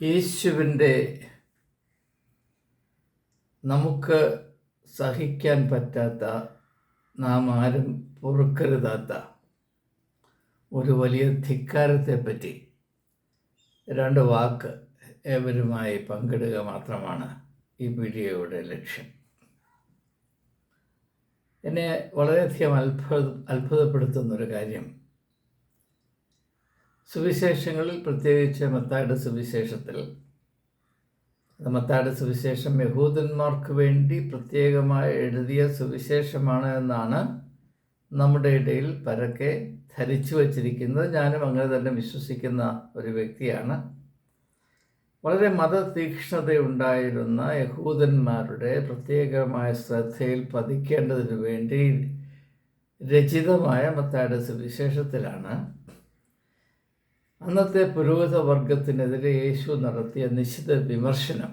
യേശുവിന്റെ നമുക്ക് സഹിക്കാൻ പറ്റാത്ത നാം ആരും പൊറുക്കരുതാത്ത ഒരു വലിയ ധിക്കാരത്തെപ്പറ്റി രണ്ട് വാക്ക് ഏവരുമായി പങ്കിടുക മാത്രമാണ് ഈ വീഡിയോയുടെ ലക്ഷ്യം. എന്നെ വളരെയധികം അത്ഭുത അത്ഭുതപ്പെടുത്തുന്നൊരു കാര്യം സുവിശേഷങ്ങളിൽ പ്രത്യേകിച്ച് മത്തായുടെ സുവിശേഷത്തിൽ. മത്തായുടെ സുവിശേഷം യഹൂദന്മാർക്ക് വേണ്ടി പ്രത്യേകമായി എഴുതിയ സുവിശേഷമാണ് എന്നാണ് നമ്മുടെ ഇടയിൽ പരക്കെ ധരിച്ചു വച്ചിരിക്കുന്നത്. ഞാനും അങ്ങനെ തന്നെ വിശ്വസിക്കുന്ന ഒരു വ്യക്തിയാണ്. വളരെ മതതീക്ഷ്ണതയുണ്ടായിരുന്ന യഹൂദന്മാരുടെ പ്രത്യേകമായ ശ്രദ്ധയിൽ പതിക്കേണ്ടതിന് വേണ്ടി രചിതമായ മത്തായുടെ സുവിശേഷത്തിലാണ് അന്നത്തെ പുരോഹിത വർഗത്തിനെതിരെ യേശു നടത്തിയ നിശ്ചിത വിമർശനം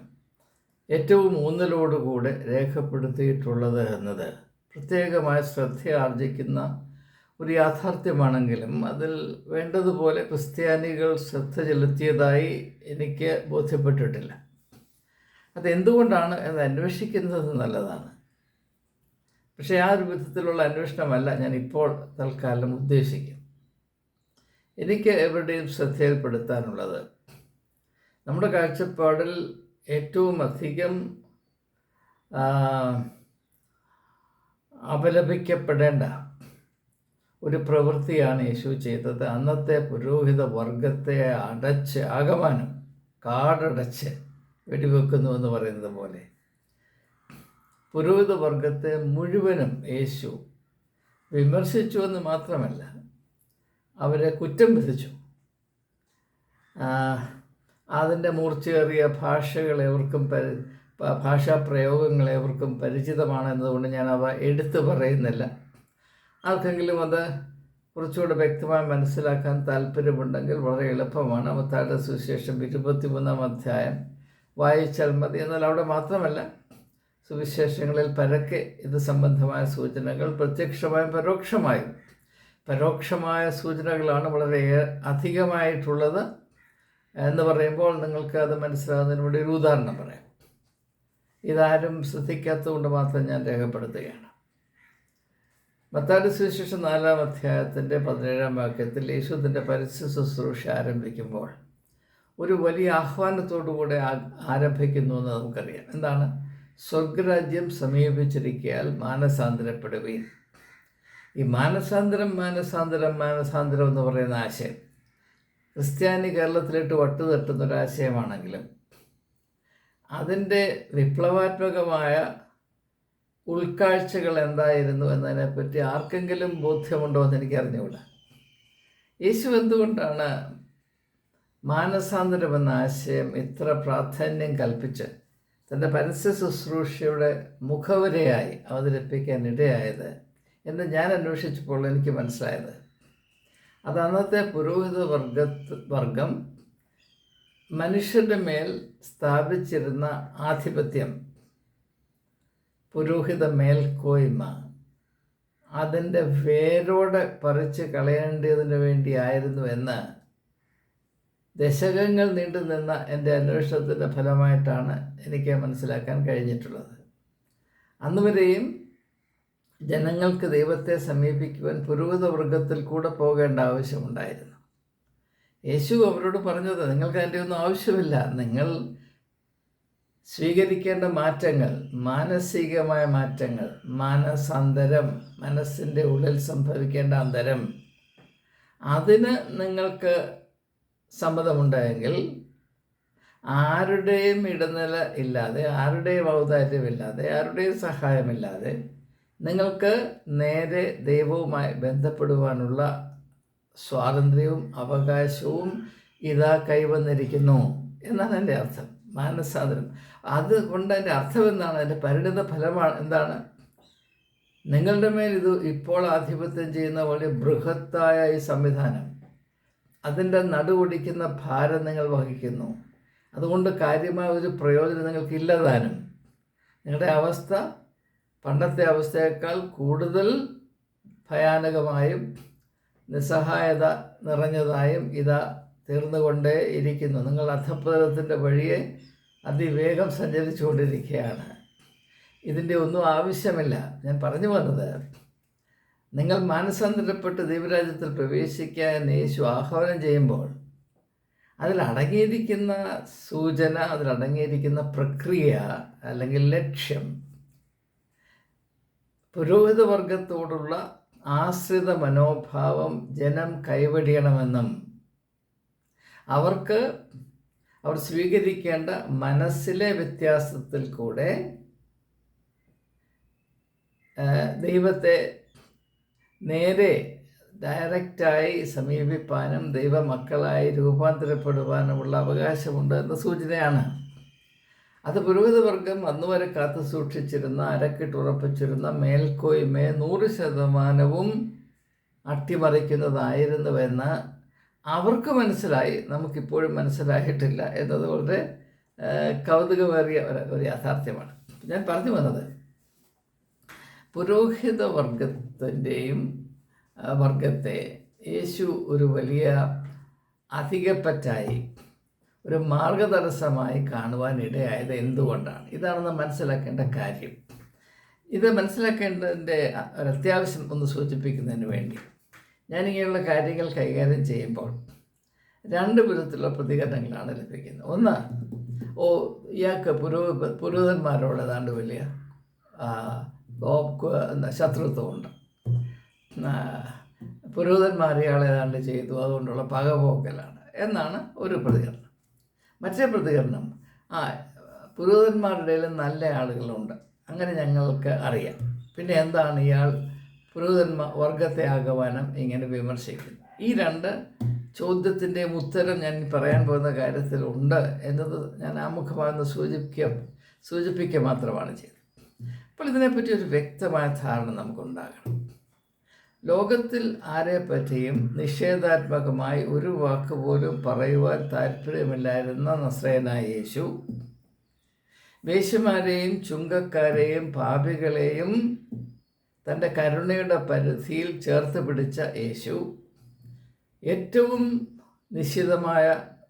ഏറ്റവും ഊന്നലോടുകൂടെ രേഖപ്പെടുത്തിയിട്ടുള്ളത് എന്നത് പ്രത്യേകമായ ശ്രദ്ധ ആർജിക്കുന്ന ഒരു യാഥാർത്ഥ്യമാണെങ്കിലും അതിൽ വേണ്ടതുപോലെ ക്രിസ്ത്യാനികൾ ശ്രദ്ധ ചെലുത്തിയതായി എനിക്ക് ബോധ്യപ്പെട്ടിട്ടില്ല. അതെന്തുകൊണ്ടാണ് എന്ന് അന്വേഷിക്കുന്നത് നല്ലതാണ്. പക്ഷേ ആ ഒരു വിധത്തിലുള്ള അന്വേഷണമല്ല ഞാൻ ഇപ്പോൾ തൽക്കാലം ഉദ്ദേശിക്കും എനിക്ക് എവിടെയും ശ്രദ്ധയിൽപ്പെടുത്താനുള്ളത്. നമ്മുടെ കാഴ്ചപ്പാടിൽ ഏറ്റവും അധികം അപലപിക്കപ്പെടേണ്ട ഒരു പ്രവൃത്തിയാണ് യേശു ചെയ്തത്. അന്നത്തെ പുരോഹിത വർഗത്തെ അടച്ച് ആകമാനം കാടടച്ച് വെടിവെക്കുന്നു എന്ന് പറയുന്നത് പോലെ പുരോഹിത വർഗത്തെ മുഴുവനും യേശു വിമർശിച്ചു എന്ന് മാത്രമല്ല അവരെ കുറ്റം വിധിച്ചു. അതിന്റെ മൂർച്ചയേറിയ ഭാഷകൾ എവർക്കും പരി ഭാഷാ പ്രയോഗങ്ങൾ എവർക്കും പരിചിതമാണ് എന്നതുകൊണ്ട് ഞാൻ അവ എടുത്തു പറയുന്നില്ല. ആർക്കെങ്കിലും അത് കുറച്ചുകൂടെ വ്യക്തമായി മനസ്സിലാക്കാൻ താല്പര്യമുണ്ടെങ്കിൽ വളരെ എളുപ്പമാണ്. മത്തായുടെ സുവിശേഷം ഇരുപത്തിമൂന്നാം അധ്യായം. വായിച്ചാൽ മതി. എന്നാൽ അവിടെ മാത്രമല്ല സുവിശേഷങ്ങളിൽ പരക്കെ ഇത് സംബന്ധമായ സൂചനകൾ പ്രത്യക്ഷമായും പരോക്ഷമായും പരോക്ഷമായ സൂചനകളാണ് വളരെ അധികമായിട്ടുള്ളത് എന്ന് പറയുമ്പോൾ നിങ്ങൾക്ക് അത് മനസ്സിലാകുന്നതിന് വേണ്ടി ഒരു ഉദാഹരണം പറയാം. ഇതാരും ശ്രദ്ധിക്കാത്തതുകൊണ്ട് മാത്രം ഞാൻ രേഖപ്പെടുത്തുകയാണ്. മത്താടി സുവിശേഷം നാലാം അധ്യായത്തിന്റെ പതിനേഴാം വാക്യത്തിൽ യേശുദിന്റെ പരസ്യ ശുശ്രൂഷ ആരംഭിക്കുമ്പോൾ ഒരു വലിയ ആഹ്വാനത്തോടുകൂടെ ആരംഭിക്കുന്നു എന്ന് നമുക്കറിയാം. എന്താണ്? സ്വർഗരാജ്യം സമീപിച്ചിരിക്കയാൽ മാനസാന്തരപ്പെടുകയും ഈ മാനസാന്തരം മാനസാന്തരം മാനസാന്തരം എന്ന് പറയുന്ന ആശയം ക്രിസ്ത്യാനി കേരളത്തിലിട്ട് വട്ടു തട്ടുന്ന ഒരു ആശയമാണെങ്കിലും അതിന്റെ വിപ്ലവാത്മകമായ ഉൾക്കാഴ്ചകൾ എന്തായിരുന്നു എന്നതിനെപ്പറ്റി ആർക്കെങ്കിലും ബോധ്യമുണ്ടോ എന്ന് എനിക്ക് അറിഞ്ഞുകൂടാ. യേശു എന്തുകൊണ്ടാണ് മാനസാന്തരം എന്ന ആശയം ഇത്ര പ്രാധാന്യം കൽപ്പിച്ച് തന്റെ പരസ്യ ശുശ്രൂഷയുടെ മുഖവരയായി അവതരിപ്പിക്കാൻ ഇടയായത്? എന്ന് ഞാൻ അന്വേഷിച്ചപ്പോൾ എനിക്ക് മനസ്സിലായത്. അത് അന്നത്തെ പുരോഹിത വർഗ വർഗം മനുഷ്യരുടെ മേൽ സ്ഥാപിച്ചിരുന്ന ആധിപത്യം പുരോഹിത മേൽക്കോയ്മ. അതിന്റെ വേരോടെ പറിച്ച് കളയേണ്ടതിന് വേണ്ടിയായിരുന്നു എന്ന് ദശകങ്ങൾ നീണ്ടു നിന്ന എന്റെ അന്വേഷണത്തിന്റെ ഫലമായിട്ടാണ് എനിക്ക് മനസ്സിലാക്കാൻ കഴിഞ്ഞിട്ടുള്ളത്. അന്നുവരെയും ജനങ്ങൾക്ക് ദൈവത്തെ സമീപിക്കുവാൻ പുരോഹിത വർഗത്തിൽ കൂടെ പോകേണ്ട ആവശ്യമുണ്ടായിരുന്നു. യേശു അവരോട് പറഞ്ഞത് നിങ്ങൾക്ക് അതിന്റെ ഒന്നും ആവശ്യമില്ല. നിങ്ങൾ സ്വീകരിക്കേണ്ട മാറ്റങ്ങൾ മാനസികമായ മാറ്റങ്ങൾ മാനസാന്തരം മനസ്സിന്റെ ഉള്ളിൽ സംഭവിക്കേണ്ട അന്തരം അതിന് നിങ്ങൾക്ക് സമ്മതമുണ്ടായെങ്കിൽ ആരുടെയും ഇടനില ഇല്ലാതെ ആരുടെയും ഔദാര്യമില്ലാതെ ആരുടെയും സഹായമില്ലാതെ നിങ്ങൾക്ക് നേരെ ദൈവവുമായി ബന്ധപ്പെടുവാനുള്ള സ്വാതന്ത്ര്യവും അവകാശവും ഇതാ കൈവന്നിരിക്കുന്നു എന്നാണ് എന്റെ അർത്ഥം. മാനസാന്തരം. അതുകൊണ്ട് അതിന്റെ അർത്ഥം എന്താണ്? അതിന്റെ പരിണിത ഫലമാണ് എന്താണ്? നിങ്ങളുടെ മേൽ ഇത് ഇപ്പോൾ ആധിപത്യം ചെയ്യുന്ന വളരെ ബൃഹത്തായ ഈ സംവിധാനം. അതിന്റെ നടുവൊടിക്കുന്ന ഭാരം നിങ്ങൾ വഹിക്കുന്നു. അതുകൊണ്ട് കാര്യമായ ഒരു പ്രയോജനം നിങ്ങൾക്ക് ഇല്ലതാനും നിങ്ങളുടെ അവസ്ഥ പണ്ടത്തെ അവസ്ഥയേക്കാൾ കൂടുതൽ ഭയാനകമായും നിസ്സഹായത നിറഞ്ഞതായും ഇതാ തീർന്നുകൊണ്ടേ ഇരിക്കുന്നു. നിങ്ങൾ അധപ്പതനത്തിന്റെ വഴിയെ അതിവേഗം സഞ്ചരിച്ചുകൊണ്ടിരിക്കുകയാണ്. ഇതിന്റെ ഒന്നും ആവശ്യമില്ല. ഞാൻ പറഞ്ഞു വന്നത് നിങ്ങൾ മാനസാന്തരപ്പെട്ട് ദൈവരാജ്യത്തിൽ പ്രവേശിക്കാൻ യേശു ആഹ്വാനം ചെയ്യുമ്പോൾ അതിലടങ്ങിയിരിക്കുന്ന സൂചന അതിലടങ്ങിയിരിക്കുന്ന പ്രക്രിയ അല്ലെങ്കിൽ ലക്ഷ്യം പുരോഹിത വർഗത്തോടുള്ള ആശ്രിത മനോഭാവം ജനം കൈവടിയണമെന്നും അവർക്ക് അവർ സ്വീകരിക്കേണ്ട മനസ്സിലെ വ്യത്യാസത്തിൽ കൂടെ ദൈവത്തെ നേരെ ഡയറക്റ്റായി സമീപിപ്പാനും ദൈവമക്കളായി രൂപാന്തരപ്പെടുവാനുമുള്ള അവകാശമുണ്ട് എന്ന സൂചനയാണ്. അത് പുരോഹിതവർഗം അന്നുവരെ കാത്തു സൂക്ഷിച്ചിരുന്ന അരക്കിട്ടുറപ്പിച്ചിരുന്ന മേൽക്കോയ്മയെ നൂറ് ശതമാനവും അട്ടിമറിക്കുന്നതായിരുന്നുവെന്ന് അവർക്ക് മനസ്സിലായി. നമുക്കിപ്പോഴും മനസ്സിലായിട്ടില്ല എന്നത് വളരെ കൗതുകമേറിയ ഒരു യാഥാർത്ഥ്യമാണ്. ഞാൻ പറഞ്ഞു വന്നത് പുരോഹിത വർഗത്തിന്റെയും വർഗത്തെ യേശു ഒരു വലിയ അധികപ്പറ്റായി ഒരു മാർഗതടസ്സമായി കാണുവാൻ ഇടയായത് എന്തുകൊണ്ടാണ്? ഇതാണ് നാം മനസ്സിലാക്കേണ്ട കാര്യം. ഇത് മനസ്സിലാക്കേണ്ടതിന്റെ ഒരു അത്യാവശ്യം ഒന്ന് സൂചിപ്പിക്കുന്നതിന് വേണ്ടി ഞാനിങ്ങനെയുള്ള കാര്യങ്ങൾ കൈകാര്യം ചെയ്യുമ്പോൾ രണ്ട് വിധത്തിലുള്ള പ്രതികരണങ്ങളാണ് ലഭിക്കുന്നത്. ഒന്ന് ഓ ഇയാൾക്ക് പുരോ പുരോഹിതന്മാരോട് ഏതാണ്ട് വലിയ ശത്രുത്വമുണ്ട്. പുരോഹിതന്മാർ ഇയാളേതാണ്ട് ചെയ്തു. അതുകൊണ്ടുള്ള പകപോക്കലാണ്. എന്നാണ് ഒരു പ്രതികരണം. മറ്റേ പ്രതികരണം. ആ പുരോഹിതന്മാരുടെ നല്ല ആളുകളുണ്ട്. അങ്ങനെ ഞങ്ങൾക്ക് അറിയാം. പിന്നെ എന്താണ് ഇയാൾ പുരോഹിതന്മാർ വർഗത്തെ ആഗമനം ഇങ്ങനെ വിമർശിക്കുന്നു. ഈ രണ്ട് ചോദ്യത്തിന്റെയും ഉത്തരം ഞാൻ പറയാൻ പോകുന്ന കാര്യത്തിലുണ്ട് എന്നത് ഞാൻ ആമുഖമാകുന്ന സൂചിപ്പിക്കുക സൂചിപ്പിക്കുക മാത്രമാണ് ചെയ്തത്. അപ്പോൾ ഇതിനെപ്പറ്റി ഒരു വ്യക്തമായ ധാരണ നമുക്കുണ്ടാകണം. ലോകത്തിൽ ആരെ പറ്റിയും നിഷേധാത്മകമായി ഒരു വാക്ക് പോലും പറയുവാൻ താല്പര്യമില്ലായിരുന്ന നസ്രേനായ യേശു വേശ്യമാരെയും ചുങ്കക്കാരെയും പാപികളെയും തന്റെ കരുണയുടെ പരിധിയിൽ ചേർത്ത് പിടിച്ച യേശു ഏറ്റവും നിശ്ചിതമായ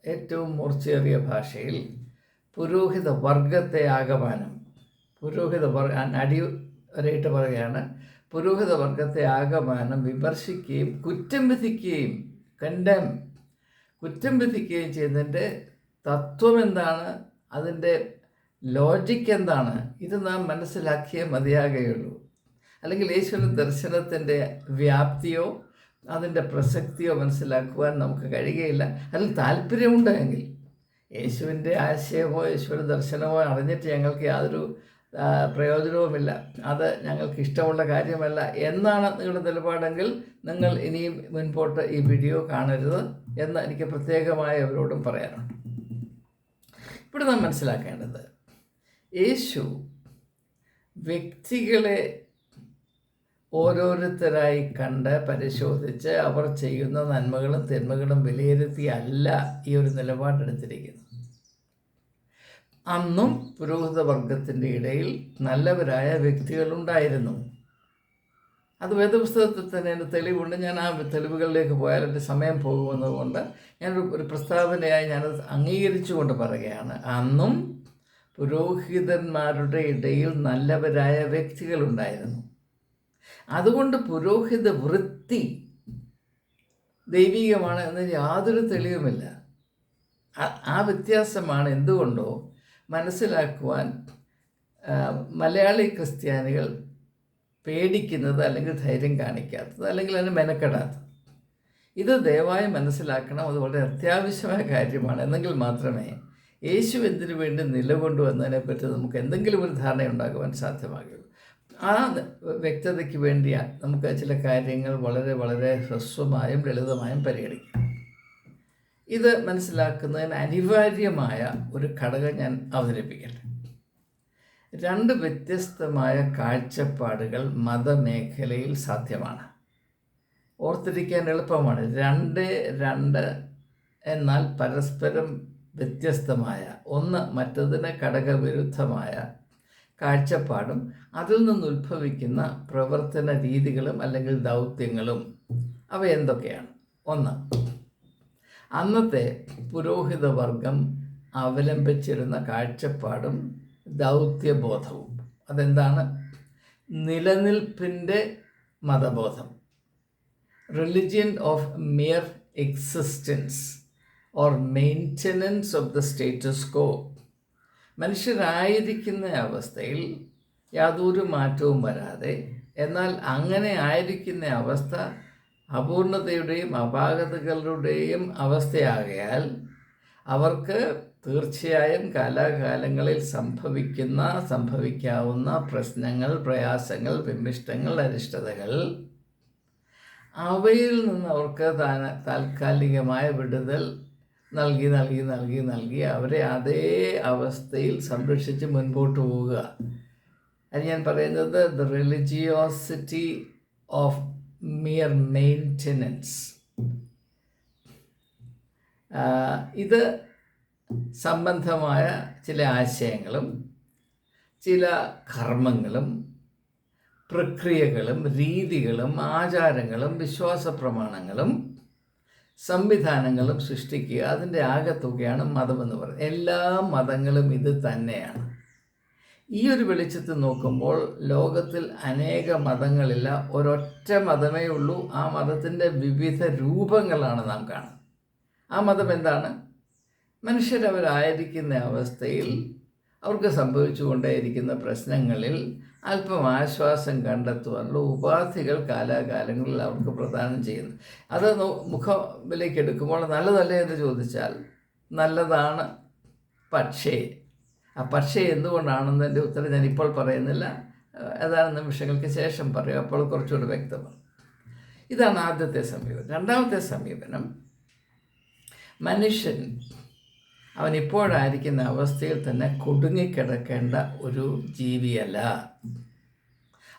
ഏറ്റവും മൂർച്ചയേറിയ ഭാഷയിൽ പുരോഹിത വർഗത്തെ ആഗമാനം പുരോഹിത വർഗ അടി പറയുകയാണ് പുരോഹിത വർഗത്തെ ആഗമാനം വിമർശിക്കുകയും കുറ്റം വിധിക്കുകയും കണ്ടം കുറ്റം വിധിക്കുകയും ചെയ്യുന്നതിന്റെ തത്വം എന്താണ്? അതിന്റെ ലോജിക്ക് എന്താണ്? ഇത് നാം മനസ്സിലാക്കിയേ മതിയാകുകയുള്ളൂ. അല്ലെങ്കിൽ യേശുവിന്റെ ദർശനത്തിന്റെ വ്യാപ്തിയോ അതിന്റെ പ്രസക്തിയോ മനസ്സിലാക്കുവാൻ നമുക്ക് കഴിയുകയില്ല. അതിൽ താല്പര്യമുണ്ടെങ്കിൽ യേശുവിന്റെ ആശയമോ യേശുവിന്റെ ദർശനമോ അറിഞ്ഞിട്ട് ഞങ്ങൾക്ക് യാതൊരു പ്രയോജനവുമില്ല. അത് ഞങ്ങൾക്ക് ഇഷ്ടമുള്ള കാര്യമല്ല. എന്നാണ് നിങ്ങളുടെ നിലപാടെങ്കിൽ നിങ്ങൾ ഇനിയും മുൻപോട്ട് ഈ വീഡിയോ കാണരുത് എന്ന് എനിക്ക് പ്രത്യേകമായി അവരോടും പറയാനുണ്ട്. ഇവിടെ നാം മനസ്സിലാക്കേണ്ടത് യേശു വ്യക്തികളെ ഓരോരുത്തരായി കണ്ട് പരിശോധിച്ച് അവർ ചെയ്യുന്ന നന്മകളും തിന്മകളും വിലയിരുത്തിയല്ല ഈ ഒരു നിലപാടെടുത്തിരിക്കുന്നത്. അന്നും പുരോഹിത വർഗത്തിന്റെ ഇടയിൽ നല്ലവരായ വ്യക്തികളുണ്ടായിരുന്നു. അത് വേദപുസ്തകത്തിൽ തന്നെ എന്റെ തെളിവുണ്ട്. ഞാൻ ആ തെളിവുകളിലേക്ക് പോയാൽ എന്റെ സമയം പോകുമെന്നതുകൊണ്ട് ഞാനൊരു ഒരു പ്രസ്താവനയായി ഞാനത് അംഗീകരിച്ചുകൊണ്ട് പറയുകയാണ്. അന്നും പുരോഹിതന്മാരുടെ ഇടയിൽ നല്ലവരായ വ്യക്തികളുണ്ടായിരുന്നു. അതുകൊണ്ട് പുരോഹിത വൃത്തി ദൈവികമാണ് എന്ന് യാതൊരു തെളിവുമില്ല. ആ വ്യത്യാസമാണ് എന്തുകൊണ്ടോ മനസ്സിലാക്കുവാൻ മലയാളി ക്രിസ്ത്യാനികൾ പേടിക്കുന്നത് അല്ലെങ്കിൽ ധൈര്യം കാണിക്കാത്തത് അല്ലെങ്കിൽ അതിന് മെനക്കെടാത്തത്. ഇത് ദയവായി മനസ്സിലാക്കണം. അത് വളരെ അത്യാവശ്യമായ കാര്യമാണ്. എന്നെങ്കിൽ മാത്രമേ യേശു എന്തിനു വേണ്ടി നിലകൊണ്ടുവന്നതിനെപ്പറ്റി നമുക്ക് എന്തെങ്കിലും ഒരു ധാരണ ഉണ്ടാകുവാൻ സാധ്യമാകുള്ളൂ ആ വ്യക്തതയ്ക്ക് വേണ്ടിയാണ് നമുക്ക് ചില കാര്യങ്ങൾ വളരെ വളരെ ഹ്രസ്വമായും ലളിതമായും പരിഗണിക്കാം. ഇത് മനസ്സിലാക്കുന്നതിന് അനിവാര്യമായ ഒരു ഘടകം ഞാൻ അവതരിപ്പിക്കട്ടെ. രണ്ട് വ്യത്യസ്തമായ കാഴ്ചപ്പാടുകൾ മതമേഖലയിൽ സാധ്യമാണ്. ഓർത്തിരിക്കാൻ എളുപ്പമാണ്. രണ്ട് രണ്ട് എന്നാൽ പരസ്പരം വ്യത്യസ്തമായ ഒന്ന് മറ്റതിന് ഘടകവിരുദ്ധമായ കാഴ്ചപ്പാടും അതിൽ നിന്ന് ഉത്ഭവിക്കുന്ന പ്രവർത്തന രീതികളും അല്ലെങ്കിൽ ദൗത്യങ്ങളും. അവ എന്തൊക്കെയാണ്? ഒന്ന് അന്നത്തെ പുരോഹിത വർഗം അവലംബിച്ചിരുന്ന കാഴ്ചപ്പാടും ദൗത്യബോധവും. അതെന്താണ്? നിലനിൽപ്പിന്റെ മതബോധം. Religion of mere existence or maintenance of the status quo മനുഷ്യരായിരിക്കുന്ന അവസ്ഥയിൽ യാതൊരു മാറ്റവും വരാതെ എന്നാൽ അങ്ങനെ ആയിരിക്കുന്ന അവസ്ഥ അപൂർണതയുടെയും അപാകതകളുടെയും അവസ്ഥയാകയാൽ അവർക്ക് തീർച്ചയായും കാലാകാലങ്ങളിൽ സംഭവിക്കുന്ന സംഭവിക്കാവുന്ന പ്രശ്നങ്ങൾ പ്രയാസങ്ങൾ വിമിഷ്ടങ്ങൾ അരിഷ്ടതകൾ അവയിൽ നിന്ന് അവർക്ക് താൽക്കാലികമായ വിടുതൽ നൽകി നൽകി നൽകി നൽകി അവരെ അതേ അവസ്ഥയിൽ സംരക്ഷിച്ച് മുൻപോട്ട് പോവുക. അത് ഞാൻ പറയുന്നത് the religiosity of mere maintenance ഇത് സംബന്ധമായ ചില ആശയങ്ങളും ചില കർമ്മങ്ങളും പ്രക്രിയകളും രീതികളും ആചാരങ്ങളും വിശ്വാസ പ്രമാണങ്ങളും സംവിധാനങ്ങളും സൃഷ്ടിക്കുക. അതിന്റെ ആകെത്തുകയാണ് മതമെന്ന് പറയുന്നത്. എല്ലാ മതങ്ങളും ഇത് തന്നെയാണ്. ഈ ഒരു വെളിച്ചത്തിൽ നോക്കുമ്പോൾ ലോകത്തിൽ അനേക മതങ്ങളില്ല. ഒരൊറ്റ മതമേ ഉള്ളൂ. ആ മതത്തിന്റെ വിവിധ രൂപങ്ങളാണ് നാം കാണുന്നത്. ആ മതം എന്താണ്? മനുഷ്യരവരായിരിക്കുന്ന അവസ്ഥയിൽ അവർക്ക് സംഭവിച്ചുകൊണ്ടേയിരിക്കുന്ന പ്രശ്നങ്ങളിൽ അല്പം ആശ്വാസം കണ്ടെത്തുവാനുള്ള ഉപാധികൾ കാലാകാലങ്ങളിൽ അവർക്ക് പ്രദാനം ചെയ്യുന്നു. അത് മുഖവിലേക്ക് എടുക്കുമ്പോൾ നല്ലതല്ലേ എന്ന് ചോദിച്ചാൽ നല്ലതാണ്. പക്ഷേ പക്ഷേ എന്തുകൊണ്ടാണെന്നതിന്റെ ഉത്തരം ഞാൻ ഇപ്പോൾ പറയുന്നില്ല ഏതാനും നിമിഷങ്ങൾക്ക് ശേഷം പറയും. അപ്പോൾ കുറച്ചുകൂടി വ്യക്തമാണ്. ഇതാണ് ആദ്യത്തെ സമീപനം. രണ്ടാമത്തെ സമീപനം മനുഷ്യൻ അവൻ ഇപ്പോഴായിരിക്കുന്ന അവസ്ഥയിൽ തന്നെ കുടുങ്ങിക്കിടക്കേണ്ട ഒരു ജീവിയല്ല.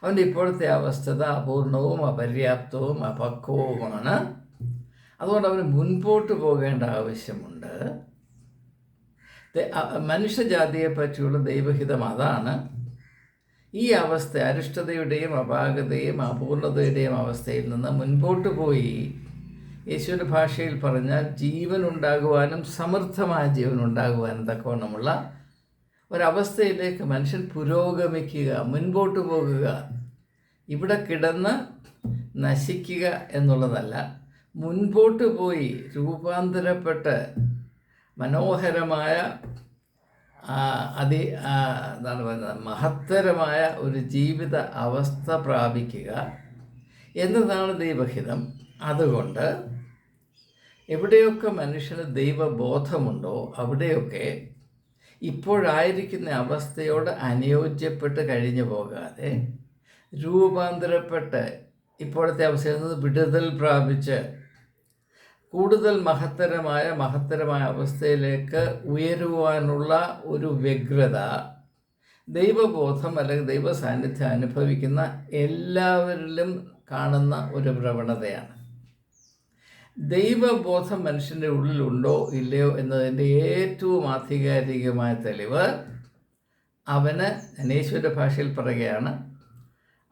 അവന്റെ ഇപ്പോഴത്തെ അവസ്ഥത അപൂർണവും അപര്യാപ്തവും അപക്വവുമാണ്. അതുകൊണ്ട് അവന് മുൻപോട്ട് പോകേണ്ട ആവശ്യമുണ്ട്. മനുഷ്യജാതിയെ പറ്റിയുള്ള ദൈവഹിതം അതാണ്. ഈ അവസ്ഥ അരിഷ്ടതയുടെയും അപാകതയും അപൂർണതയുടെയും അവസ്ഥയിൽ നിന്ന് മുൻപോട്ട് പോയി. യേശുവിന്റെ ഭാഷയിൽ പറഞ്ഞാൽ ജീവൻ ഉണ്ടാകുവാനും സമൃദ്ധമായ ജീവൻ ഉണ്ടാകുവാനും തക്കവണ്ണമുള്ള ഒരവസ്ഥയിലേക്ക് മനുഷ്യൻ പുരോഗമിക്കുക മുൻപോട്ട് പോകുക ഇവിടെ കിടന്ന് നശിക്കുക എന്നുള്ളതല്ല. മുൻപോട്ട് പോയി രൂപാന്തരപ്പെട്ട് മനോഹരമായ അതി എന്താണ് പറയുന്നത് മഹത്തരമായ ഒരു ജീവിത അവസ്ഥ പ്രാപിക്കുക എന്നതാണ് ദൈവഹിതം. അതുകൊണ്ട് എവിടെയൊക്കെ മനുഷ്യന് ദൈവബോധമുണ്ടോ അവിടെയൊക്കെ ഇപ്പോഴായിരിക്കുന്ന അവസ്ഥയോട് അനുയോജ്യപ്പെട്ട് കഴിഞ്ഞു പോകാതെ രൂപാന്തരപ്പെട്ട് ഇപ്പോഴത്തെ അവസ്ഥയിൽ നിന്ന് വിടുതൽ പ്രാപിച്ച് കൂടുതൽ മഹത്തരമായ മഹത്തരമായ അവസ്ഥയിലേക്ക് ഉയരുവാനുള്ള ഒരു വ്യഗ്രത ദൈവബോധം അല്ലെങ്കിൽ ദൈവ സാന്നിധ്യം അനുഭവിക്കുന്ന എല്ലാവരിലും കാണുന്ന ഒരു പ്രവണതയാണ്. ദൈവബോധം മനുഷ്യന്റെ ഉള്ളിലുണ്ടോ ഇല്ലയോ എന്നതിന്റെ ഏറ്റവും ആധികാരികമായ തെളിവ് അവന് അനേശ്വര ഭാഷയിൽ പറയുകയാണ്.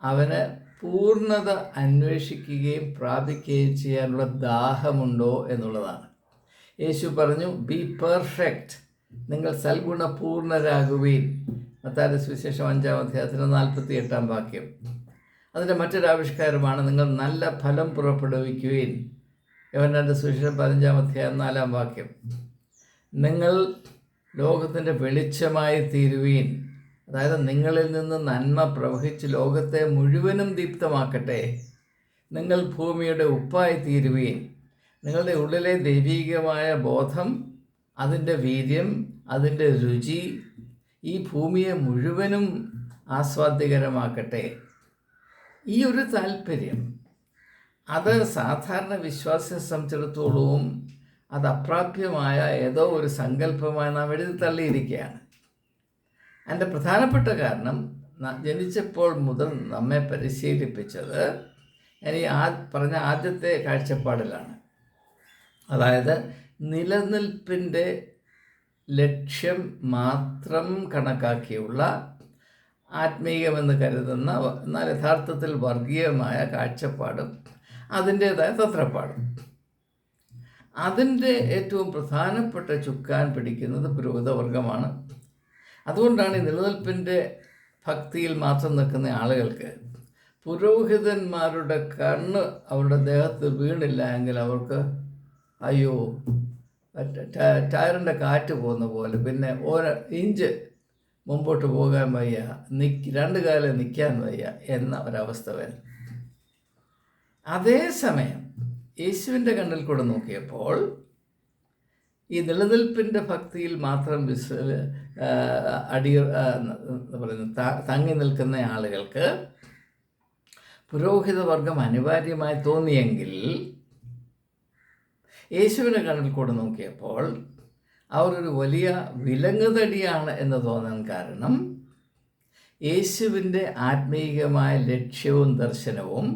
അവന് പൂർണത അന്വേഷിക്കുകയും പ്രാപിക്കുകയും ചെയ്യാനുള്ള ദാഹമുണ്ടോ എന്നുള്ളതാണ്. യേശു പറഞ്ഞു ബി പെർഫെക്റ്റ് നിങ്ങൾ സൽഗുണപൂർണരാകുകയും മത്താര സുവിശേഷം അഞ്ചാം അധ്യായത്തിന് നാൽപ്പത്തി എട്ടാം വാക്യം. അതിന്റെ മറ്റൊരാവിഷ്കാരമാണ് നിങ്ങൾ നല്ല ഫലം പുറപ്പെടുവിക്കുകയും യവനാന്റെ സുവിശേഷം പതിനഞ്ചാം അധ്യായം നാലാം വാക്യം. നിങ്ങൾ ലോകത്തിന്റെ വെളിച്ചമായി തീരുവീൻ. അതായത് നിങ്ങളിൽ നിന്ന് നന്മ പ്രവഹിച്ച് ലോകത്തെ മുഴുവനും ദീപ്തമാക്കട്ടെ. നിങ്ങൾ ഭൂമിയുടെ ഉപ്പായി തീരുവീൻ. നിങ്ങളുടെ ഉള്ളിലെ ദൈവീകമായ ബോധം അതിന്റെ വീര്യം അതിന്റെ രുചി ഈ ഭൂമിയെ മുഴുവനും ആസ്വാദ്യകരമാക്കട്ടെ. ഈ ഒരു താല്പര്യം അത് സാധാരണ വിശ്വാസിയെ സംബന്ധിച്ചിടത്തോളവും അത് അപ്രാപ്യമായ ഏതോ ഒരു സങ്കല്പമായി നാം എഴുതി തള്ളിയിരിക്കുകയാണ്. അതിന്റെ പ്രധാനപ്പെട്ട കാരണം ജനിച്ചപ്പോൾ മുതൽ നമ്മെ പരിശീലിപ്പിച്ചത് ഞാൻ ഈ ആ പറഞ്ഞ ആദ്യത്തെ കാഴ്ചപ്പാടിലാണ്. അതായത് നിലനിൽപ്പിന്റെ ലക്ഷ്യം മാത്രം കണക്കാക്കിയുള്ള ആത്മീയമെന്ന് കരുതുന്ന എന്നാൽ യഥാർത്ഥത്തിൽ വർഗീയമായ കാഴ്ചപ്പാടും അതിന്റേതായ തത്രപ്പാടും അതിന്റെ ഏറ്റവും പ്രധാനപ്പെട്ട ചുക്കാൻ പിടിക്കുന്നത് പുരോഹിതവർഗമാണ് അതുകൊണ്ടാണ് ഈ നിലനിൽപ്പിന്റെ ഭക്തിയിൽ മാത്രം നിൽക്കുന്ന ആളുകൾക്ക് പുരോഹിതന്മാരുടെ കണ്ണ് അവരുടെ ദേഹത്ത് വീണില്ല എങ്കിൽ അവർക്ക് അയ്യോ ടയറിന്റെ കാറ്റ് പോകുന്ന പോലെ. പിന്നെ ഒരു ഇഞ്ച് മുമ്പോട്ട് പോകാൻ വയ്യ നിക്ക് രണ്ട് കാലം നിൽക്കാൻ വയ്യ എന്ന ഒരവസ്ഥ വരും. അതേസമയം യേശുവിന്റെ കണ്ണിൽ കൂടെ നോക്കിയപ്പോൾ ഈ നിലനിൽപ്പിന്റെ ഭക്തിയിൽ മാത്രം വിശ്വ അടി തങ്ങി നിൽക്കുന്ന ആളുകൾക്ക് പുരോഹിതവർഗം അനിവാര്യമായി തോന്നിയെങ്കിൽ യേശുവിനെ കണ്ണിൽ കൂടെ നോക്കിയപ്പോൾ അവർ ഒരു വലിയ വിലങ്ങുതടിയാണ് എന്ന് തോന്നാൻ കാരണം യേശുവിന്റെ ആത്മീയമായ ലക്ഷ്യവും ദർശനവും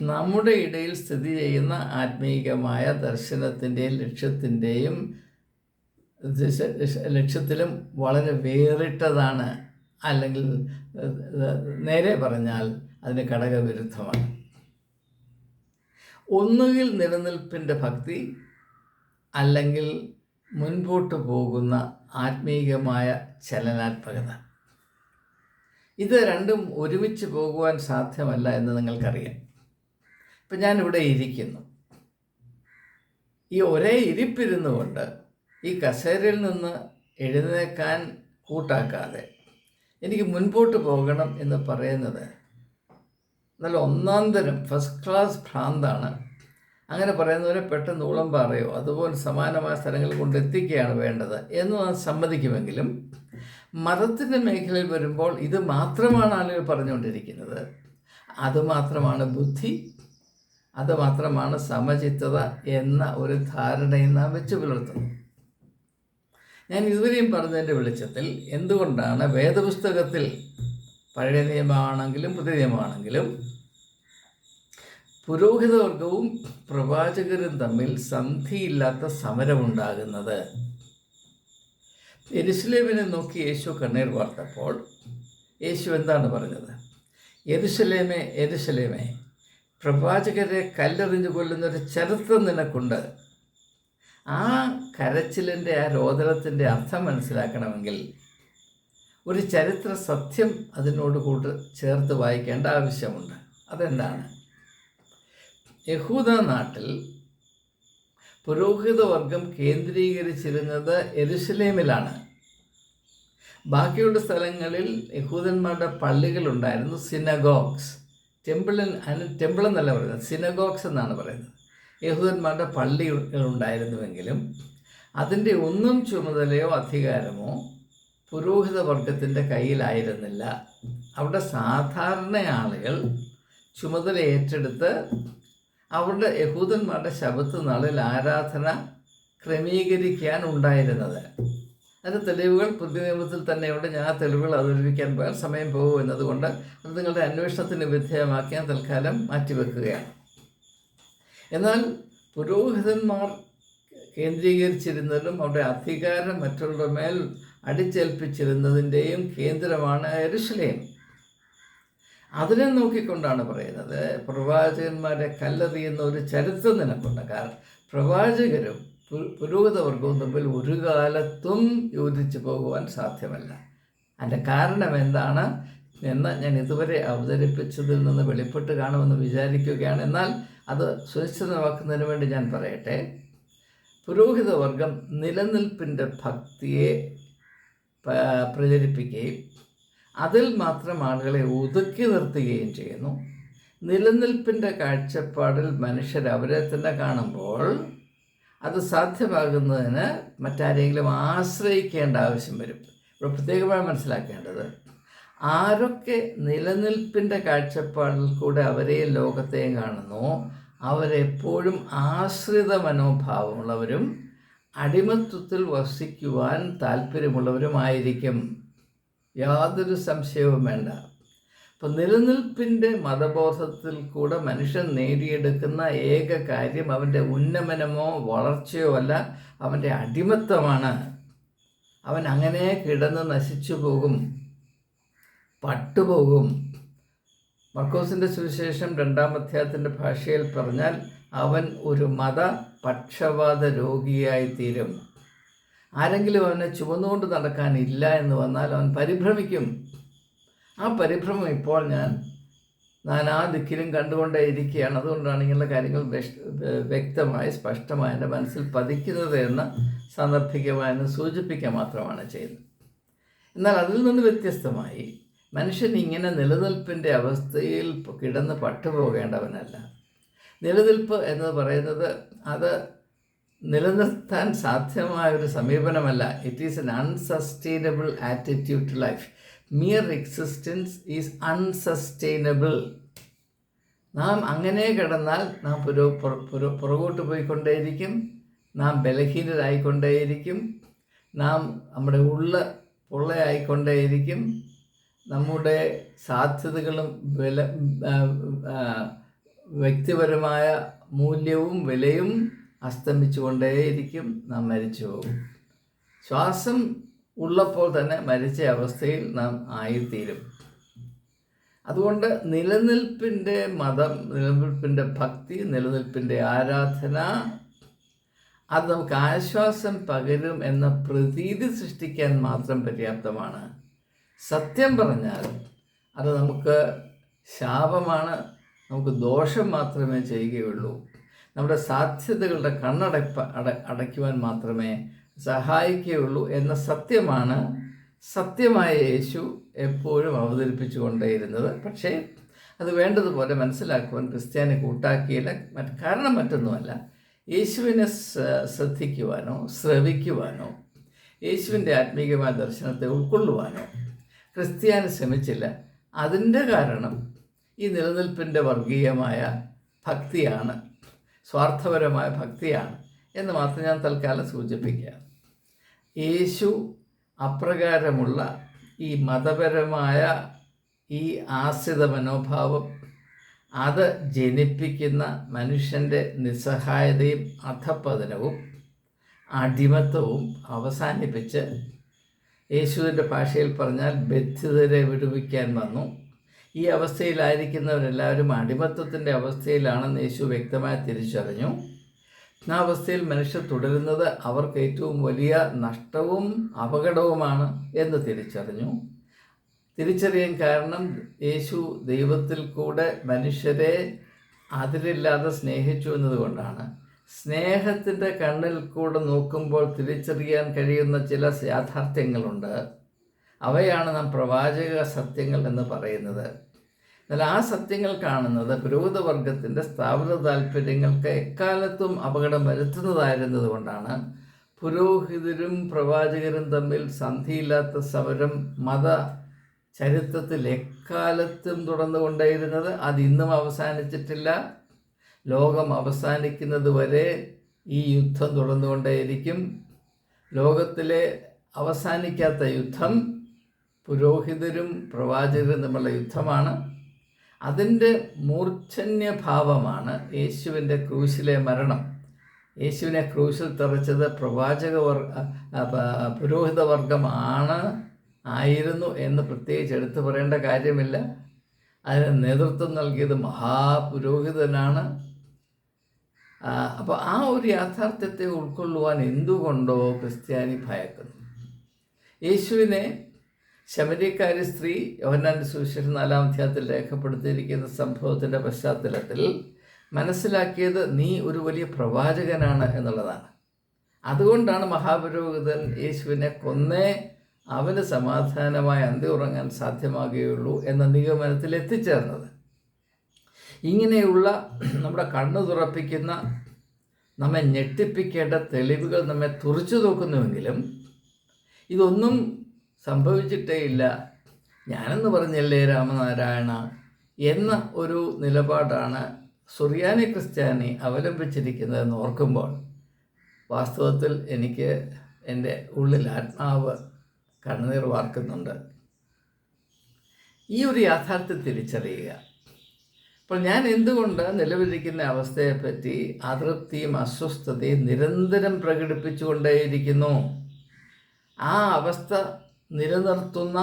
നമ്മുടെ ഇടയിൽ സ്ഥിതി ചെയ്യുന്ന ആത്മീയമായ ദർശനത്തിന്റെയും ലക്ഷ്യത്തിന്റെയും ലക്ഷ്യത്തിലും വളരെ വേറിട്ടതാണ് അല്ലെങ്കിൽ നേരെ പറഞ്ഞാൽ അതിന് ഘടകവിരുദ്ധമാണ്. ഒന്നുകിൽ നിലനിൽപ്പിന്റെ ഭക്തി അല്ലെങ്കിൽ മുൻപോട്ട് പോകുന്ന ആത്മീയമായ ചലനാത്മകത. ഇത് രണ്ടും ഒരുമിച്ച് പോകുവാൻ സാധ്യമല്ല എന്ന് നിങ്ങൾക്കറിയാം. ഇപ്പം ഞാനിവിടെ ഇരിക്കുന്നു. ഈ ഒരേ ഇരിപ്പിരുന്നു കൊണ്ട് ഈ കസേരയിൽ നിന്ന് എഴുന്നേക്കാൻ കൂട്ടാക്കാതെ എനിക്ക് മുൻപോട്ട് പോകണം എന്ന് പറയുന്നത് നല്ല ഒന്നാം തരം ഫസ്റ്റ് ക്ലാസ് ഭ്രാന്താണ്. അങ്ങനെ പറയുന്നവരെ പെട്ടെന്ന് ഊളം പറയോ അതുപോലെ സമാനമായ സ്ഥലങ്ങളിൽ കൊണ്ടെത്തിക്കുകയാണ് വേണ്ടത് എന്ന് നാം സമ്മതിക്കുമെങ്കിലും മതത്തിന്റെ മേഖലയിൽ വരുമ്പോൾ ഇത് മാത്രമാണ് ആളുകൾ പറഞ്ഞുകൊണ്ടിരിക്കുന്നത്. അതുമാത്രമാണ് ബുദ്ധി അതുമാത്രമാണ് സമചിത്തത എന്ന ഒരു ധാരണയും നാം വെച്ച് പുലർത്തുന്നു. ഞാൻ ഇതുവരെയും പറഞ്ഞതിന്റെ വെളിച്ചത്തിൽ എന്തുകൊണ്ടാണ് വേദപുസ്തകത്തിൽ പഴയ നിയമമാണെങ്കിലും പുതിയ നിയമമാണെങ്കിലും പുരോഹിതവർഗവും പ്രവാചകരും തമ്മിൽ സന്ധിയില്ലാത്ത സമരമുണ്ടാകുന്നത്? എരുസലേമിനെ നോക്കി യേശു കണ്ണീർ വാർത്തപ്പോൾ യേശു എന്താണ് പറഞ്ഞത്? എരുസലേമേ എരുസലേമേ പ്രവാചകരെ കല്ലെറിഞ്ഞു കൊല്ലുന്നൊരു ചരിത്രം നിനക്കുണ്ട്. ആ കരച്ചിലിന്റെ ആ രോദനത്തിന്റെ അർത്ഥം മനസ്സിലാക്കണമെങ്കിൽ ഒരു ചരിത്ര സത്യം അതിനോട് കൂട്ട് ചേർത്ത് വായിക്കേണ്ട ആവശ്യമുണ്ട്. അതെന്താണ്? യഹൂദ നാട്ടിൽ പുരോഹിതവർഗം കേന്ദ്രീകരിച്ചിരുന്നത് എരുസലേമിലാണ് ബാക്കിയുള്ള സ്ഥലങ്ങളിൽ യഹൂദന്മാരുടെ പള്ളികളുണ്ടായിരുന്നു സിനഗോക്സ് ടെമ്പിളിൽ ടെമ്പിൾ എന്നല്ല പറയുന്നത് സിനഗോക്സ് എന്നാണ് പറയുന്നത്. യഹൂദന്മാരുടെ പള്ളികൾ ഉണ്ടായിരുന്നുവെങ്കിലും അതിന്റെ ഒന്നും ചുമതലയോ അധികാരമോ പുരോഹിത വർഗത്തിന്റെ കയ്യിലായിരുന്നില്ല. അവിടെ സാധാരണ ആളുകൾ ചുമതല ഏറ്റെടുത്ത് അവരുടെ യഹൂദന്മാരുടെ ശബത്ത് നാളിൽ ആരാധന ക്രമീകരിക്കാൻ ഉണ്ടായിരുന്നത്. അതിന്റെ തെളിവുകൾ പുതിയ നിയമത്തിൽ തന്നെയുണ്ട് ഞാൻ ആ തെളിവുകൾ അവതരിപ്പിക്കാൻ പോയാൽ സമയം പോകും എന്നതുകൊണ്ട് അത് നിങ്ങളുടെ അന്വേഷണത്തിന് വിധേയമാക്കി ഞാൻ തൽക്കാലം മാറ്റിവെക്കുകയാണ്. എന്നാൽ പുരോഹിതന്മാർ കേന്ദ്രീകരിച്ചിരുന്നതും അവരുടെ അധികാരം മറ്റുള്ളവരുടെ മേൽ അടിച്ചേൽപ്പിച്ചിരുന്നതിന്റെയും കേന്ദ്രമാണ് എരുഷലേം അതിനെ നോക്കിക്കൊണ്ടാണ് പറയുന്നത് പ്രവാചകന്മാരെ കല്ലെറിയുന്ന ഒരു ചരിത്രം നിനക്കുണ്ട് കാരണം പ്രവാചകരും പുരോഗതവർഗവും തമ്മിൽ ഒരു കാലത്തും യോജിച്ചു പോകുവാൻ സാധ്യമല്ല. അതിന്റെ കാരണം എന്താണ്? എന്ന് ഞാൻ ഇതുവരെ അവതരിപ്പിച്ചതിൽ നിന്ന് വെളിപ്പെട്ട് കാണുമെന്ന് വിചാരിക്കുകയാണ്. എന്നാൽ അത് സുനിശ്ചിതമാക്കുന്നതിന് വേണ്ടി ഞാൻ പറയട്ടെ. പുരോഹിതവർഗം നിലനിൽപ്പിന്റെ ഭക്തിയെ പ്രചരിപ്പിക്കുകയും അതിൽ മാത്രം ആളുകളെ ഒതുക്കി നിർത്തുകയും ചെയ്യുന്നു. നിലനിൽപ്പിന്റെ കാഴ്ചപ്പാടിൽ മനുഷ്യർ അവരെ തന്നെ കാണുമ്പോൾ അത് സാധ്യമാകുന്നതിന് മറ്റാരെങ്കിലും ആശ്രയിക്കേണ്ട ആവശ്യം വരും. ഇവിടെ പ്രത്യേകമായി മനസ്സിലാക്കേണ്ടത് ആരൊക്കെ നിലനിൽപ്പിന്റെ കാഴ്ചപ്പാടിൽ കൂടെ അവരെ ലോകത്തെയും കാണുന്നു അവരെപ്പോഴും ആശ്രിത മനോഭാവമുള്ളവരും അടിമത്വത്തിൽ വസിക്കുവാൻ താല്പര്യമുള്ളവരുമായിരിക്കും. യാതൊരു സംശയവും വേണ്ട. അപ്പം നിലനിൽപ്പിന്റെ മതബോധത്തിൽ കൂടെ മനുഷ്യൻ നേടിയെടുക്കുന്ന ഏക കാര്യം അവന്റെ ഉന്നമനമോ വളർച്ചയോ അല്ല അവന്റെ അടിമത്തമാണ്. അവൻ അങ്ങനെ കിടന്ന് നശിച്ചു പോകും. പട്ടുപോകും. മർക്കോസിന്റെ സുവിശേഷം രണ്ടാം അധ്യായത്തിന്റെ ഭാഷയിൽ പറഞ്ഞാൽ അവൻ ഒരു മത പക്ഷപാത രോഗിയായി തീരും. ആരെങ്കിലും അവനെ ചുമന്നുകൊണ്ട് നടക്കാനില്ല എന്ന് വന്നാൽ അവൻ പരിഭ്രമിക്കും. ആ പരിഭ്രമം ഇപ്പോൾ ഞാൻ ആ ദിക്കിലും കണ്ടുകൊണ്ടേ ഇരിക്കുകയാണ്. അതുകൊണ്ടാണ് ഇങ്ങനെയുള്ള കാര്യങ്ങൾ വ്യക്തമായി സ്പഷ്ടമായി എന്റെ മനസ്സിൽ പതിക്കുന്നത് എന്ന് സാന്ദർഭികമായി സൂചിപ്പിക്കുക മാത്രമാണ് ചെയ്യുന്നത്. എന്നാൽ അതിൽ നിന്ന് വ്യത്യസ്തമായി മനുഷ്യൻ ഇങ്ങനെ നിലനിൽപ്പിന്റെ അവസ്ഥയിൽ കിടന്ന് പട്ടുപോകേണ്ടവനല്ല നിലനിൽപ്പ് എന്ന് പറയുന്നത് അത് നിലനിർത്താൻ സാധ്യമായ ഒരു സമീപനമല്ല. It is an unsustainable attitude to life mere existence is unsustainable നാം അങ്ങനെ കിടന്നാൽ നാം പുരോ പുറ പുറകോട്ട് പോയിക്കൊണ്ടേയിരിക്കും. നാം ബലഹീനരായിക്കൊണ്ടേയിരിക്കും. നാം നമ്മുടെ ഉള്ള പൊള്ളയായിക്കൊണ്ടേയിരിക്കും. നമ്മുടെ സാധ്യതകളും വില വ്യക്തിപരമായ മൂല്യവും വിലയും അസ്തമിച്ചുകൊണ്ടേയിരിക്കും നാം മരിച്ചു പോകും. ശ്വാസം ഉള്ളപ്പോൾ തന്നെ മരിച്ച അവസ്ഥയിൽ നാം ആയിത്തീരും. അതുകൊണ്ട് നിലനിൽപ്പിന്റെ മതം നിലനിൽപ്പിന്റെ ഭക്തി നിലനിൽപ്പിന്റെ ആരാധന അത് നമുക്ക് ആശ്വാസം പകരും എന്ന പ്രതീതി സൃഷ്ടിക്കാൻ മാത്രം പര്യാപ്തമാണ്. സത്യം പറഞ്ഞാൽ അത് നമുക്ക് ശാപമാണ് നമുക്ക് ദോഷം മാത്രമേ ചെയ്യുകയുള്ളൂ. നമ്മുടെ സാധ്യതകളുടെ കണ്ണടപ്പ് അട അടയ്ക്കുവാൻ മാത്രമേ സഹായിക്കുകയുള്ളൂ എന്ന സത്യമാണ് സത്യമായ യേശു എപ്പോഴും അവതരിപ്പിച്ചു കൊണ്ടേയിരുന്നത് പക്ഷേ അത് വേണ്ടതുപോലെ മനസ്സിലാക്കുവാൻ ക്രിസ്ത്യാനി കൂട്ടാക്കിയില്ല. മറ്റ് കാരണം മറ്റൊന്നുമല്ല. യേശുവിനെ ശ്രദ്ധിക്കുവാനോ ശ്രവിക്കുവാനോ യേശുവിന്റെ ആത്മീയമായ ദർശനത്തെ ഉൾക്കൊള്ളുവാനോ ക്രിസ്ത്യാനി ശ്രമിച്ചില്ല. അതിന്റെ കാരണം ഈ നിലനിൽപ്പിന്റെ വർഗീയമായ ഭക്തിയാണ് സ്വാർത്ഥപരമായ ഭക്തിയാണ് എന്ന് മാത്രം ഞാൻ തൽക്കാലം സൂചിപ്പിക്കുക. യേശു അപ്രകാരമുള്ള ഈ മതപരമായ ഈ ആശ്രിത മനോഭാവം അത് ജനിപ്പിക്കുന്ന മനുഷ്യന്റെ നിസ്സഹായതയും അധപ്പതനവും അടിമത്തവും അവസാനിപ്പിച്ച് യേശുവിന്റെ ഭാഷയിൽ പറഞ്ഞാൽ ബദ്ധിതരെ വിടുവിക്കാൻ വന്നു. ഈ അവസ്ഥയിലായിരിക്കുന്നവരെല്ലാവരും അടിമത്തത്തിന്റെ അവസ്ഥയിലാണെന്ന് യേശു വ്യക്തമായി തിരിച്ചറിഞ്ഞു. അവസ്ഥയിൽ മനുഷ്യർ തുടരുന്നത് അവർക്ക് ഏറ്റവും വലിയ നഷ്ടവും അപകടവുമാണ് എന്ന് തിരിച്ചറിഞ്ഞു. തിരിച്ചറിയാൻ കാരണം യേശു ദൈവത്തിൽ കൂടെ മനുഷ്യരെ അതിരില്ലാതെ സ്നേഹിച്ചു എന്നതുകൊണ്ടാണ്. സ്നേഹത്തിന്റെ കണ്ണിൽ കൂടെ നോക്കുമ്പോൾ തിരിച്ചറിയാൻ കഴിയുന്ന ചില യാഥാർത്ഥ്യങ്ങളുണ്ട്. അവയാണ് നാം പ്രവാചക സത്യങ്ങൾ എന്ന് പറയുന്നത്. എന്നാൽ ആ സത്യങ്ങൾ കാണുന്നത് പുരോഹിതവർഗത്തിന്റെ സ്ഥാപന താല്പര്യങ്ങൾക്ക് എക്കാലത്തും അപകടം വരുത്തുന്നതായിരുന്നത് കൊണ്ടാണ്. പുരോഹിതരും പ്രവാചകരും തമ്മിൽ സന്ധിയില്ലാത്ത സമരം മത ചരിത്രത്തിൽ എക്കാലത്തും തുടർന്നുകൊണ്ടേയിരുന്നത്. അത് ഇന്നും അവസാനിച്ചിട്ടില്ല. ലോകം അവസാനിക്കുന്നത് വരെ ഈ യുദ്ധം തുടർന്നുകൊണ്ടേയിരിക്കും. ലോകത്തിലെ അവസാനിക്കാത്ത യുദ്ധം പുരോഹിതരും പ്രവാചകരും തമ്മിലുള്ള യുദ്ധമാണ്. അതിന്റെ മൂർച്ഛന്യഭാവമാണ് യേശുവിന്റെ ക്രൂശിലെ മരണം. യേശുവിനെ ക്രൂശിൽ തറച്ചത് പ്രവാചക പുരോഹിത വർഗമാണ് ആയിരുന്നു എന്ന് പ്രത്യേകിച്ച് എടുത്തു പറയേണ്ട കാര്യമില്ല. അതിന് നേതൃത്വം നൽകിയത് മഹാപുരോഹിതനാണ്. അപ്പോൾ ആ ഒരു യാഥാർത്ഥ്യത്തെ ഉൾക്കൊള്ളുവാൻ എന്തുകൊണ്ടോ ക്രിസ്ത്യാനി ഭയക്കുന്നു. യേശുവിനെ ശബരിക്കാരി സ്ത്രീ യോഹന്നാന്റെ സുവിശേഷം നാലാം അധ്യായത്തിൽ രേഖപ്പെടുത്തിയിരിക്കുന്ന സംഭവത്തിന്റെ പശ്ചാത്തലത്തിൽ മനസ്സിലാക്കിയത് നീ ഒരു വലിയ പ്രവാചകനാണ് എന്നുള്ളതാണ്. അതുകൊണ്ടാണ് മഹാപുരോഹിതൻ യേശുവിനെ കൊന്നേ അവന് സമാധാനമായി അന്തി ഉറങ്ങാൻ സാധ്യമാകുകയുള്ളൂ എന്ന നിഗമനത്തിൽ എത്തിച്ചേർന്നത്. ഇങ്ങനെയുള്ള നമ്മുടെ കണ്ണു തുറപ്പിക്കുന്ന നമ്മെ ഞെട്ടിപ്പിക്കേണ്ട തെളിവുകൾ നമ്മെ തുറച്ചു നോക്കുന്നുവെങ്കിലും ഇതൊന്നും സംഭവിച്ചിട്ടേ ഇല്ല. ഞാനെന്ന് പറഞ്ഞല്ലേ രാമനാരായണ എന്ന ഒരു നിലപാടാണ് സുറിയാനി ക്രിസ്ത്യാനി അവലംബിച്ചിരിക്കുന്നതെന്ന് ഓർക്കുമ്പോൾ വാസ്തവത്തിൽ എനിക്ക് എന്റെ ഉള്ളിൽ ആത്മാവ് കണ്ണുനീർ വാർക്കുന്നുണ്ട്. ഈ ഒരു യാഥാർത്ഥ്യം തിരിച്ചറിയുക. അപ്പോൾ ഞാൻ എന്തുകൊണ്ട് നിലവിലിരിക്കുന്ന അവസ്ഥയെപ്പറ്റി അതൃപ്തിയും അസ്വസ്ഥതയും നിരന്തരം പ്രകടിപ്പിച്ചുകൊണ്ടേയിരിക്കുന്നു? ആ അവസ്ഥ നിലനിർത്തുന്ന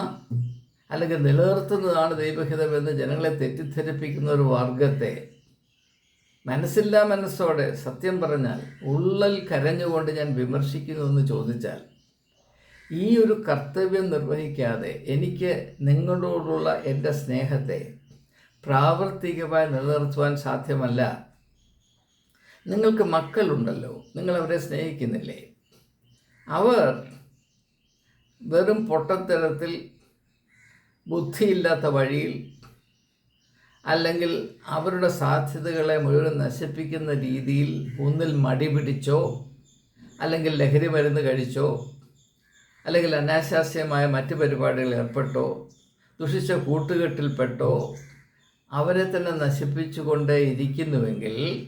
അല്ലെങ്കിൽ നിലനിർത്തുന്നതാണ് ദൈവഹിതമെന്ന് ജനങ്ങളെ തെറ്റിദ്ധരിപ്പിക്കുന്ന ഒരു വർഗത്തെ മനസ്സില്ലാ മനസ്സോടെ സത്യം പറഞ്ഞാൽ ഉള്ളൽ കരഞ്ഞുകൊണ്ട് ഞാൻ വിമർശിക്കുന്നു എന്ന് ചോദിച്ചാൽ ഈ ഒരു കർത്തവ്യം നിർവഹിക്കാതെ എനിക്ക് നിങ്ങളോടുള്ള എന്റെ സ്നേഹത്തെ പ്രാവർത്തികമായി നിലനിർത്തുവാൻ സാധ്യമല്ല. നിങ്ങൾക്ക് മക്കളുണ്ടല്ലോ. നിങ്ങളവരെ സ്നേഹിക്കുന്നില്ലേ? അവർ വെറും പൊട്ടത്തരത്തിൽ ബുദ്ധിയില്ലാത്ത വഴിയിൽ അല്ലെങ്കിൽ അവരുടെ സാധ്യതകളെ മുഴുവൻ നശിപ്പിക്കുന്ന രീതിയിൽ ഒന്നിൽ മടി പിടിച്ചോ അല്ലെങ്കിൽ ലഹരി മരുന്ന് കഴിച്ചോ അല്ലെങ്കിൽ അനാശാസ്യമായ മറ്റ് പരിപാടികളിൽ ഏർപ്പെട്ടോ ദുഷിച്ച കൂട്ടുകെട്ടിൽപ്പെട്ടോ അവരെ തന്നെ നശിപ്പിച്ചുകൊണ്ട് ഇരിക്കുന്നുവെങ്കിൽ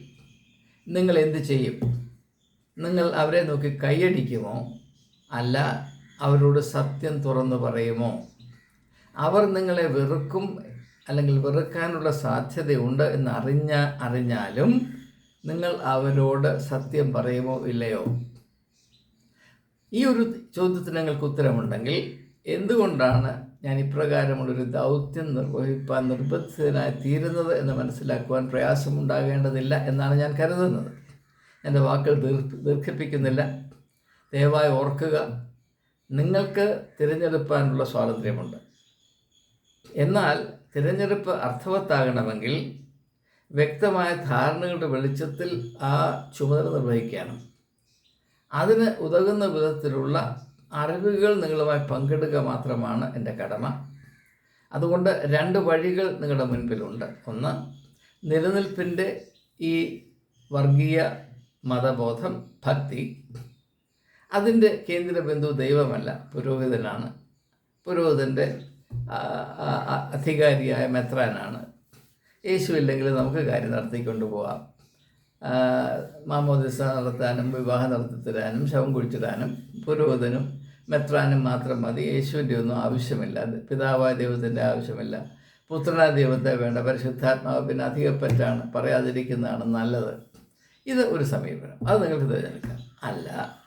നിങ്ങൾ എന്ത് ചെയ്യും? നിങ്ങൾ അവരെ നോക്കി കൈയടിക്കുമോ? അല്ല അവരോട് സത്യം തുറന്നു പറയുമോ? അവർ നിങ്ങളെ വെറുക്കും അല്ലെങ്കിൽ വെറുക്കാനുള്ള സാധ്യതയുണ്ട് എന്ന് അറിഞ്ഞ അറിഞ്ഞാലും നിങ്ങൾ അവരോട് സത്യം പറയുമോ ഇല്ലയോ? ഈ ഒരു ചോദ്യത്തിന് നിങ്ങൾക്ക് ഉത്തരമുണ്ടെങ്കിൽ എന്തുകൊണ്ടാണ് ഞാൻ ഇപ്രകാരമുള്ളൊരു ദൗത്യം നിർവഹിപ്പാൻ നിർബന്ധിതനായി തീരുന്നത് എന്ന് മനസ്സിലാക്കുവാൻ പ്രയാസമുണ്ടാകേണ്ടതില്ല എന്നാണ് ഞാൻ കരുതുന്നത്. എന്റെ വാക്കുകൾ ദീർ ദീർഘിപ്പിക്കുന്നില്ല. ദയവായി ഓർക്കുക നിങ്ങൾക്ക് തിരഞ്ഞെടുപ്പാനുള്ള സ്വാതന്ത്ര്യമുണ്ട്. എന്നാൽ തിരഞ്ഞെടുപ്പ് അർത്ഥവത്താകണമെങ്കിൽ വ്യക്തമായ ധാരണകളുടെ വെളിച്ചത്തിൽ ആ ചുമതല നിർവഹിക്കണം അതിന് ഉതകുന്ന വിധത്തിലുള്ള അറിവുകൾ നിങ്ങളുമായി പങ്കിടുക മാത്രമാണ് എന്റെ കടമ. അതുകൊണ്ട് രണ്ട് വഴികൾ നിങ്ങളുടെ മുൻപിലുണ്ട്. ഒന്ന് നിലനിൽപ്പിന്റെ ഈ വർഗീയ മതബോധം ഭക്തി. അതിന്റെ കേന്ദ്ര ബിന്ദു ദൈവമല്ല പുരോഹിതനാണ്. പുരോഹിതന്റെ അധികാരിയായ മെത്രാനാണ്. യേശു ഇല്ലെങ്കിൽ നമുക്ക് കാര്യം നടത്തിക്കൊണ്ട് പോവാം. മാമോദിസ നടത്താനും വിവാഹം നടത്തി തരാനും ശവം കുഴിച്ചിടാനും പുരോഹിതനും മെത്രാനും മാത്രം മതി. യേശുവിന്റെ ഒന്നും ആവശ്യമില്ല. പിതാവായ ദൈവത്തിന്റെ ആവശ്യമില്ല. പുത്രനായ ദൈവത്തെ വേണ്ട. പരിശുദ്ധാത്മാവ് പിന്നെ അധികപ്പറ്റാണ്. പറയാതിരിക്കുന്നതാണ് നല്ലത്. ഇത് ഒരു സമീപനം. അത് നിങ്ങൾക്ക് തിരഞ്ഞെടുക്കാം. അല്ല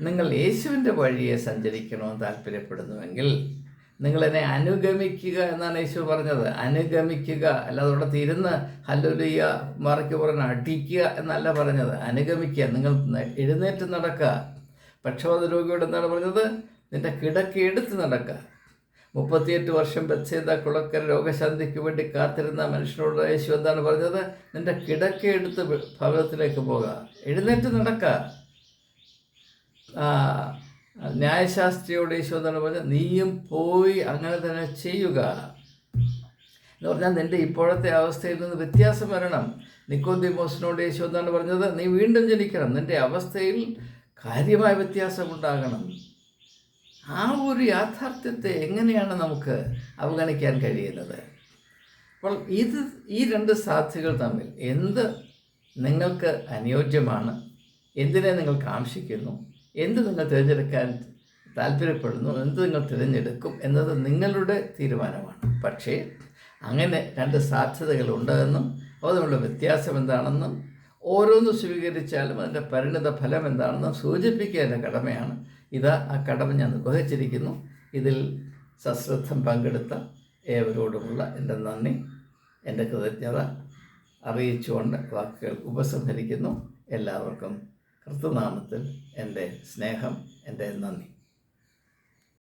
നിങ്ങൾ യേശുവിന്റെ വഴിയെ സഞ്ചരിക്കണമെന്ന് താല്പര്യപ്പെടുന്നുവെങ്കിൽ നിങ്ങളെന്നെ അനുഗമിക്കുക എന്നാണ് യേശു പറഞ്ഞത്. അനുഗമിക്കുക. അല്ലാതെ അവിടെ തിരുന്ന് ഹല്ലുലിയ മറയ്ക്ക് പറഞ്ഞ് അടിക്കുക എന്നല്ല പറഞ്ഞത്. അനുഗമിക്കുക. നിങ്ങൾ എഴുന്നേറ്റ് നടക്കുക. പക്ഷപാത രോഗിയോട് എന്താണ് പറഞ്ഞത്? നിന്റെ കിടക്ക എടുത്ത് നടക്കുക മുപ്പത്തിയെട്ട് വർഷം ബത്സേത കുളക്കര രോഗശാന്തിക്ക് വേണ്ടി കാത്തിരുന്ന മനുഷ്യനോട് യേശു എന്താണ് പറഞ്ഞത്? നിന്റെ കിടക്ക എടുത്ത് ഭവനത്തിലേക്ക് പോകുക എഴുന്നേറ്റ് നടക്ക. ന്യായശാസ്ത്രിയോട് യേശു എന്താണ് പറഞ്ഞത്? നീയും പോയി അങ്ങനെ തന്നെ ചെയ്യുക. എന്ന് പറഞ്ഞാൽ നിന്റെ ഇപ്പോഴത്തെ അവസ്ഥയിൽ നിന്ന് വ്യത്യാസം വരണം. നിക്കോദിമോസിനോട് യേശു എന്താണ് പറഞ്ഞത്? നീ വീണ്ടും ജനിക്കണം. നിന്റെ അവസ്ഥയിൽ കാര്യമായ വ്യത്യാസമുണ്ടാകണം. ആ ഒരു യാഥാർത്ഥ്യത്തെ എങ്ങനെയാണ് നമുക്ക് അവഗണിക്കാൻ കഴിയുന്നത്? അപ്പോൾ ഇത് ഈ രണ്ട് സാധ്യതകൾ തമ്മിൽ എന്ത് നിങ്ങൾക്ക് അനുയോജ്യമാണ്? എന്തിനെ നിങ്ങൾ കാക്ഷിക്കുന്നു? എന്ത് നിങ്ങൾ തിരഞ്ഞെടുക്കാൻ താല്പര്യപ്പെടുന്നു? എന്ത് നിങ്ങൾ തിരഞ്ഞെടുക്കും എന്നത് നിങ്ങളുടെ തീരുമാനമാണ്. പക്ഷേ അങ്ങനെ രണ്ട് സാധ്യതകളുണ്ടെന്നും അവ തമ്മിലുള്ള വ്യത്യാസം എന്താണെന്നും ഓരോന്ന് സ്വീകരിച്ചാലും അതിന്റെ പരിണിത ഫലം എന്താണെന്ന് സൂചിപ്പിക്കേണ്ട കടമയാണ്. ഇത് ആ കടമ ഞാൻ നിർവഹിച്ചിരിക്കുന്നു. ഇതിൽ സശ്രദ്ധം പങ്കെടുത്ത ഏവരോടുമുള്ള എന്റെ നന്ദി എന്റെ കൃതജ്ഞത അറിയിച്ചുകൊണ്ട് വാക്കുകൾ ഉപസംഹരിക്കുന്നു. എല്ലാവർക്കും കൃത്യനാമത്തിൽ എന്റെ സ്നേഹം എന്റെ നന്ദി.